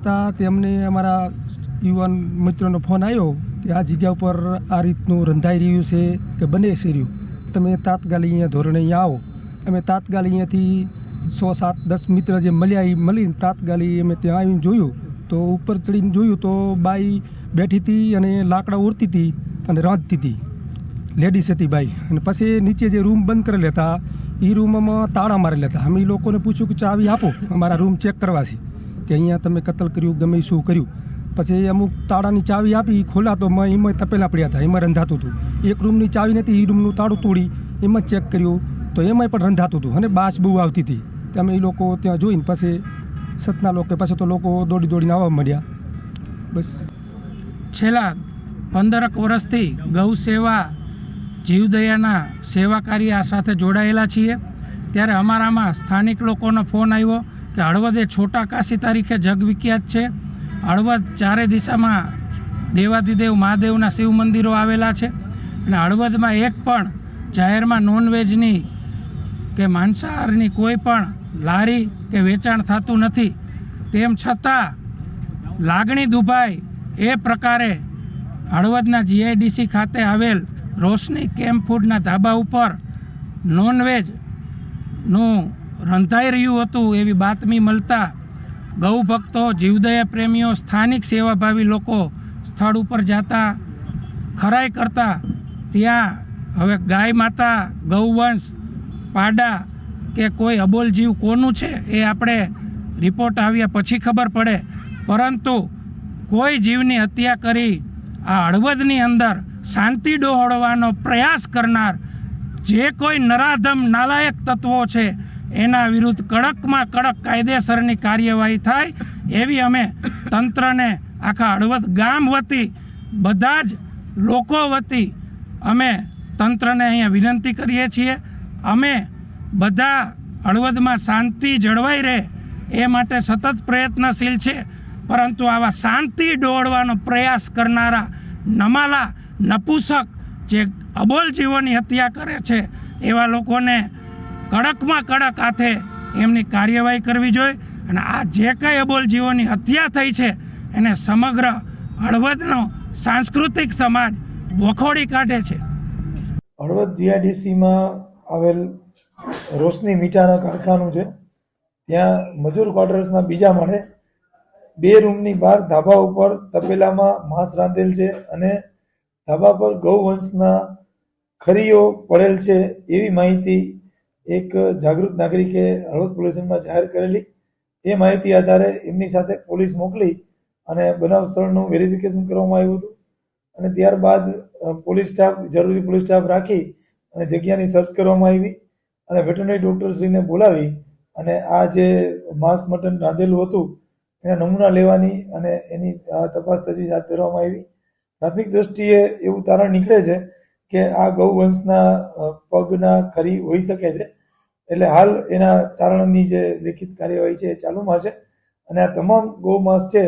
કરતાં તેમને અમારા યુવાન મિત્રોનો ફોન આવ્યો કે આ જગ્યા ઉપર આ રીતનું રંધાઈ રહ્યું છે કે બને છે રહ્યું? તમે તાત્કાલિક અહીંયા ધોરણે અહીંયા આવો. અમે તાત્કાલિક અહીંયાથી સો સાત દસ મિત્ર જે મળ્યા એ મળીને તાત્કાલિક અમે ત્યાં આવીને જોયું. તો ઉપર ચડીને જોયું તો બાઈ બેઠી હતી અને લાકડા ઉરતી હતી અને રાંધતી હતી. લેડીઝ હતી બાઈ. અને પછી નીચે જે રૂમ બંધ કરેલા હતા એ રૂમમાં તાળા મારેલા હતા. અમે લોકોને પૂછ્યું કે ચાવી આપો? અમારા રૂમ ચેક કરવા છે. કે અહીંયા તમે કતલ કર્યું, ગમે શું કર્યું. પછી અમુક તાળાની ચાવી આપી ખોલા તો એમાં તપેલા પડ્યા હતા એમાં રંધાતું હતું. એક રૂમની ચાવી નથી એ રૂમનું તાળું તોડી, એમાં ચેક કર્યું. તો એમાંય પણ રંધાતું હતું અને બાસ બહુ આવતી હતી. તો અમે એ લોકો ત્યાં જોઈને પછી સતના લોકો, પછી તો લોકો દોડી દોડીને આવવા મળ્યા બસ. છેલ્લા પંદરક વર્ષથી ગૌ સેવા, જીવદયાના સેવા કાર્ય સાથે જોડાયેલા છીએ. ત્યારે અમારામાં સ્થાનિક લોકોનો ફોન આવ્યો. કે હળવદ એ છોટા કાશી તરીકે જગવિખ્યાત છે. હળવદ ચારે દિશામાં દેવાદિદેવ મહાદેવના શિવ મંદિરો આવેલા છે. અને હળવદમાં એક પણ જાહેરમાં નોનવેજની કે માંસાહારની કોઈ પણ લારી કે વેચાણ થતું નથી. તેમ છતાં લાગણી દુભાઈ એ પ્રકારે હળવદના જીઆઈડીસી ખાતે આવેલ રોશની કેમ્પ ફૂડના ધાબા ઉપર નોનવેજનું રંધાઈ રહ્યું હતું એવી બાતમી મળતા ગૌ ભક્તો, જીવદયા પ્રેમીઓ, સ્થાનિક સેવાભાવી લોકો સ્થળ ઉપર જતા, ખરાઈ કરતા, ત્યાં હવે ગાય માતા ગૌવંશ પાડા કે કોઈ અબોલ જીવ કોનું છે એ આપણે રિપોર્ટ આવ્યા પછી ખબર પડે. પરંતુ કોઈ જીવની હત્યા કરી આ હળવદની અંદર શાંતિ ડહોળવાનો પ્રયાસ કરનાર જે કોઈ નરાધમ, નાલાયક તત્વો છે એના વિરુદ્ધ કડકમાં કડક કાયદેસરની કાર્યવાહી થાય એવી અમે તંત્રને આખા હળવદ ગામ વતી, બધા જ લોકો વતી અમે તંત્રને અહીંયા વિનંતી કરીએ છીએ. અમે બધા હળવદમાં શાંતિ જળવાઈ રહે એ માટે સતત પ્રયત્નશીલ છે. પરંતુ આવા શાંતિ ડોળવાનો પ્રયાસ કરનારા નમાલા, નપુસક જે અબોલ જીવોની હત્યા કરે છે, એવા લોકોને કડકમાં કડક હાથે એમની કાર્યવાહી કરવી જોઈએ. અને આ જે કંઈ અબોલ જીવોની હત્યા થઈ છે, એને સમગ્ર હળવદનો સાંસ્કૃતિક સમાજ વખોડી કાઢે છે. હળવદ જીઆઈડીસીમાં આવેલ રોશની મીઠાના કારખાનું છે. ત્યાં મજૂર ક્વાર્ટર્સના બીજા માળે બે રૂમની બહાર ધાબા ઉપર તપેલામાં માંસ રાંધેલ છે અને ધાબા પર ગૌવંશના ખરીઓ પડેલ છે એવી માહિતી એક જાગૃત નાગરિકે હળવદ પોલીસમાં જાહેર કરેલી. એ માહિતી આધારે એમની સાથે પોલીસ મોકલી અને બનાવ સ્થળનું વેરિફિકેશન કરવામાં આવ્યું હતું. અને ત્યારબાદ પોલીસ સ્ટાફ, જરૂરી પોલીસ સ્ટાફ રાખી અને જગ્યાની સર્ચ કરવામાં આવી અને વેટરનરી ડૉક્ટરશ્રીને બોલાવી અને આ જે માંસ મટન રાંધેલું હતું, એના નમૂના લેવાની અને એની તપાસ તજવીજ હાથ ધરવામાં આવી. પ્રાથમિક દ્રષ્ટિએ એવું તારણ નીકળે છે કે આ ગૌવંશના પગના ખરી હોઈ શકે છે. એટલે હાલ એના તારણની જે લેખિત કાર્યવાહી છે એ ચાલુમાં છે. અને આ તમામ ગૌમાંસ છે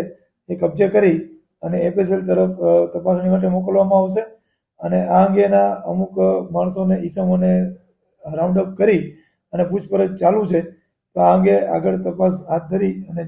એ કબજે કરી અને એપીએસએલ તરફ તપાસણી માટે મોકલવામાં આવશે. અને આ અંગેના અમુક માણસોને, ઈસમોને રાઉન્ડ અપ કરી અને પૂછપરછ ચાલુ છે. તો આ અંગે આગળ તપાસ હાથ ધરી અને